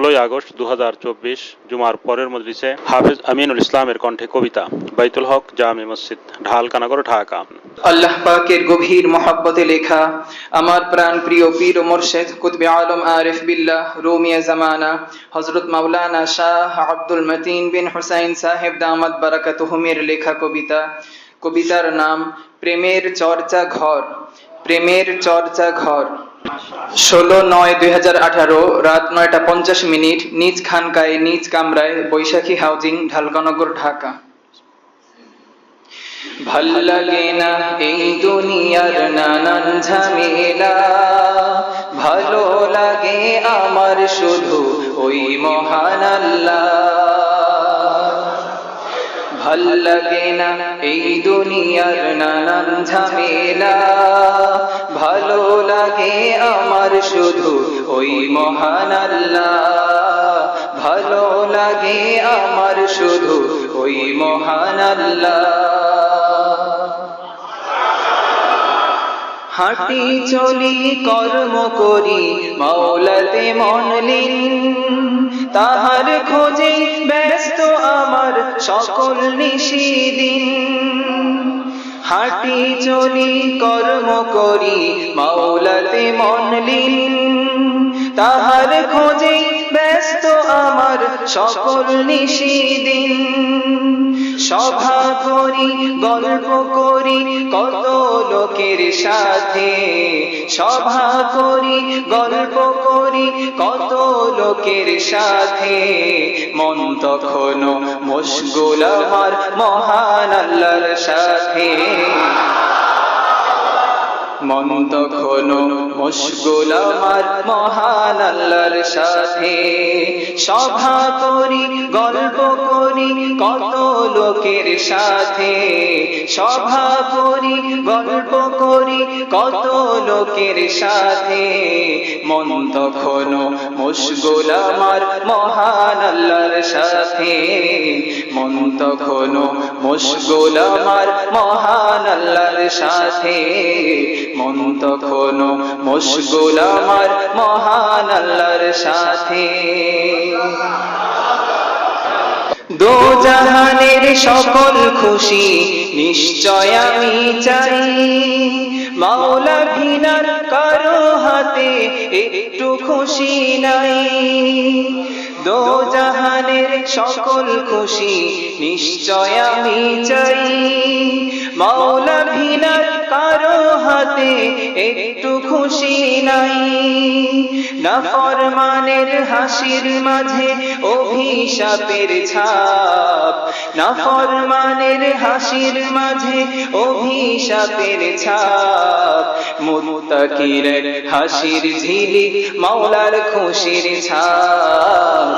ষোলোই আগস্ট দু জুমার পরের মজলিসে হাফেজ আমিনুল ইসলামের কণ্ঠে কবিতা, বাইতুল হক, জামে মসজিদ ঢাল কানাগর ঢাকা। আল্লাহ পাকের গভীর মহাব্বতে লেখা, আমার প্রাণ প্রিয় পীর ও মোর্শেদ, কুতবে আলম আরিফ বিল্লাহ, রুমিয়া জামানা হজরত মাওলানা শাহ আব্দুল মতিন বিন হুসাইন সাহেব দামাদ দামাত বারাকাতুহুমের লেখা কবিতা। কবিতার নাম, প্রেমের চর্চা ঘর, প্রেমের চর্চা ঘর। ষোলো নয় দুই হাজার আঠারো, রাত নয়টা পঞ্চাশ মিনিট, নিজ খানকায়, নিজ কামরায় বৈশাখী হাউজিং, ঢালকানগর, ঢাকা। ভালো লাগে না এই দুনিয়ার নানান ঝামেলা। ভালো লাগে আমার শুধু ওই মহান আল্লাহ। ভালো লাগে না এই দুনিয়ার নানান ঝামেলা। শুধু ওই মহান আল্লাহ। ভালো লাগে আমার শুধু ওই মহান আল্লাহ। হাঁটি চলি, কর্ম করি, মাওলাতে মনলিন তাহার খোঁজে ব্যস্ত আমার সকল নিশিদিন। হাঁটি চলি, কর্ম করি, মাওলাতে মনলিন তাহার খোঁজে ব্যস্ত আমার সকল নিশিদিন সভা করি, গল্প করি, কত লোকের সাথে সভা করি, গল্প করি, কত লোকের সাথে। মন তখনো মশগুল আমার মহান আল্লাহর সাথে। মন তখন মুশগুল আমার মহান আল্লাহর সাথে। সভা করি, গল্প করি, কত লোকের সাথে। সভা করি, গল্প করি, কত লোকের সাথে। মন তখন মশগুল আমার মহান আল্লাহর সাথে। মন তখন মশগুল আমার মহান আল্লাহর সাথে। মন তখন মশগুল আমার মহান আল্লাহর সাথে। দো জাহানের সকল খুশি নিশ্চয় আমি চাই। মাওলা ভিনার কারও হাতে একটু খুশি নাই। দো জাহানের সকল খুশি নিশ্চয় আমি চাই। মাওলা ভিনার কারও হাতে একটু খুশি নাই। না ফরমানের হাসির মাঝে অভিশাপের ছাপ। না ফরমানের হাসির মাঝে অভিশাপের ছাপ। মুত্তাকির হাসির ঝিলি মাওলার খুশির ছাপ।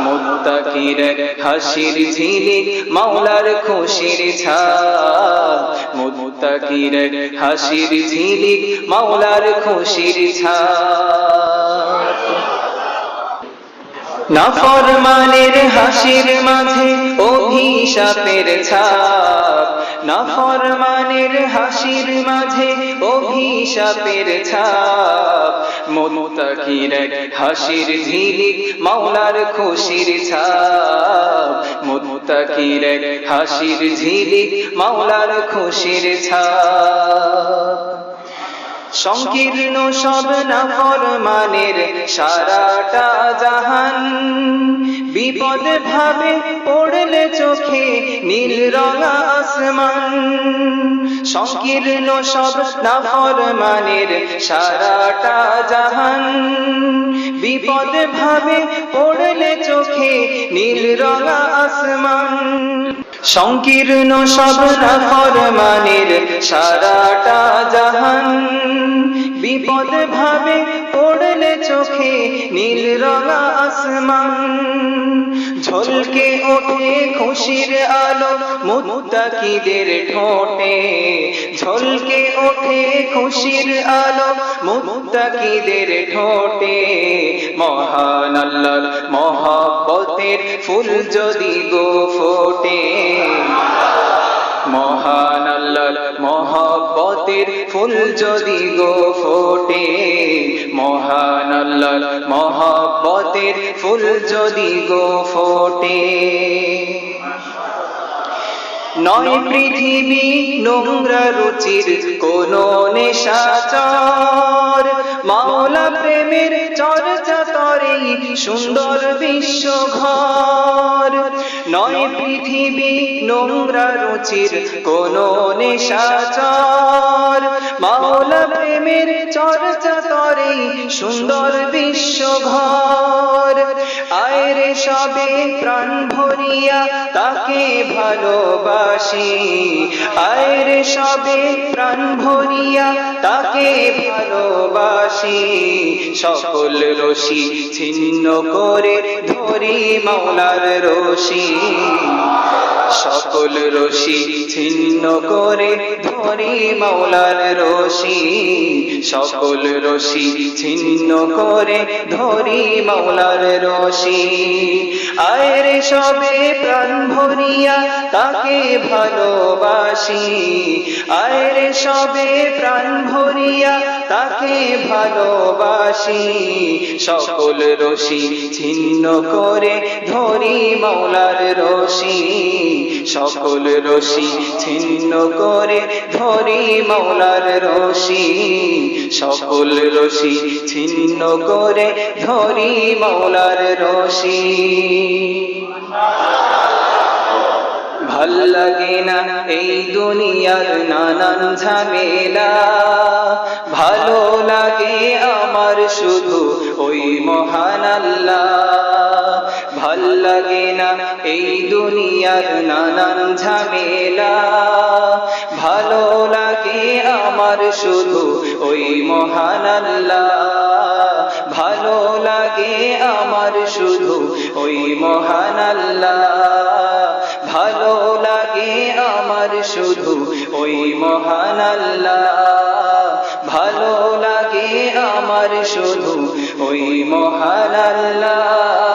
মুত্তাকির হাসির ঝিলি, মাওলার খুশির ছাপ। মুত্তাকির হাসির ঝিলি, মাওলার খুশির ছাপ। নাফরমানের হাসির মাঝে অভিশাপের ছাপ। নাফরমানের হাসির মাঝে অভিশাপের ছাপ মোতাকির হাসির ঝিলিক মাওলার খুশির ছাপ মোতাকির হাসির ঝিলিক মাওলার খুশির ছাপ। সংকীর্ণ সব নাফরমানের সারাটা জাহান। বিপদ ভাবে পড়লে চোখে নীল রঙা আসমান। সংকীর্ণ সব নাফরমানের সারাটা জাহান। বিপদ ভাবে পড়লে চোখে নীল রঙা আসমান। সংকীর্ণ সব ফরমানের সারাটা জাহান। বিপদ ভাবে পড়লে চোখে নীল রঙা আসমান। ঝলকে ওঠে খুশির আলো মুত্তাকিদের ঠোঁটে। ঝলকে ওঠে খুশির আলো মুত্তাকিদের ঠোঁটে। মহান আল্লাহর মহাব্বতের ফুল যদি গো ফোটে। মহান আল্লাহর মহব্বতের ফুল যদি গো ফোটে মহান আল্লাহর মহব্বতের ফুল যদি গো ফোটে। নয় পৃথিবী নোংরা রুচির কোন নেশাচর মাওলা প্রেমের চর্চা তরেই সুন্দর বিশ্ব নয় পৃথিবী নোংরা রুচির কোন নেশাচর মাওলা প্রেমের চর্চা করে সুন্দর বিশ্ব ঘর আয়রে সবে প্রাণ ভরিয়া তাকে ভালোবাসি। আয়রে সবে প্রাণ ভরিয়া তাকে ভালোবাসি। সকল রশি ছিন্ন করে ধরি মাওলার রশি। সকল রশি ছিন্ন করে ধরি মাওলার রশি। সকল রশি ছিন্ন করে ধরি মাওলার রশি। আয়ের সবে প্রাণ ভরিয়া তাকে ভালোবাসি। আয়ের সবে প্রাণ ভরিয়া তাকে ভালোবাসি। সকল রশি ছিন্ন করে ধরি মাওলার রশি। সকল রশি ছিন্ন করে ধরি মাওলার রশি। সকল রশি ছিন্ন করে ধরি মাওলার রশি। ভালো লাগে না এই দুনিয়ার নানান ঝামেলা। ভালো লাগে আমার শুধু ওই মহান আল্লাহ। ভালো লাগে না এই দুনিয়ার নানান ঝামেলা। ভালো লাগে আমার শুধু ওই মহান আল্লাহ। আমার শুধু, ওই মহান আল্লাহ। ভালো লাগে আমার শুধু, ওই মহান আল্লাহ। ভালো লাগে আমার শুধু, ওই মহান আল্লাহ।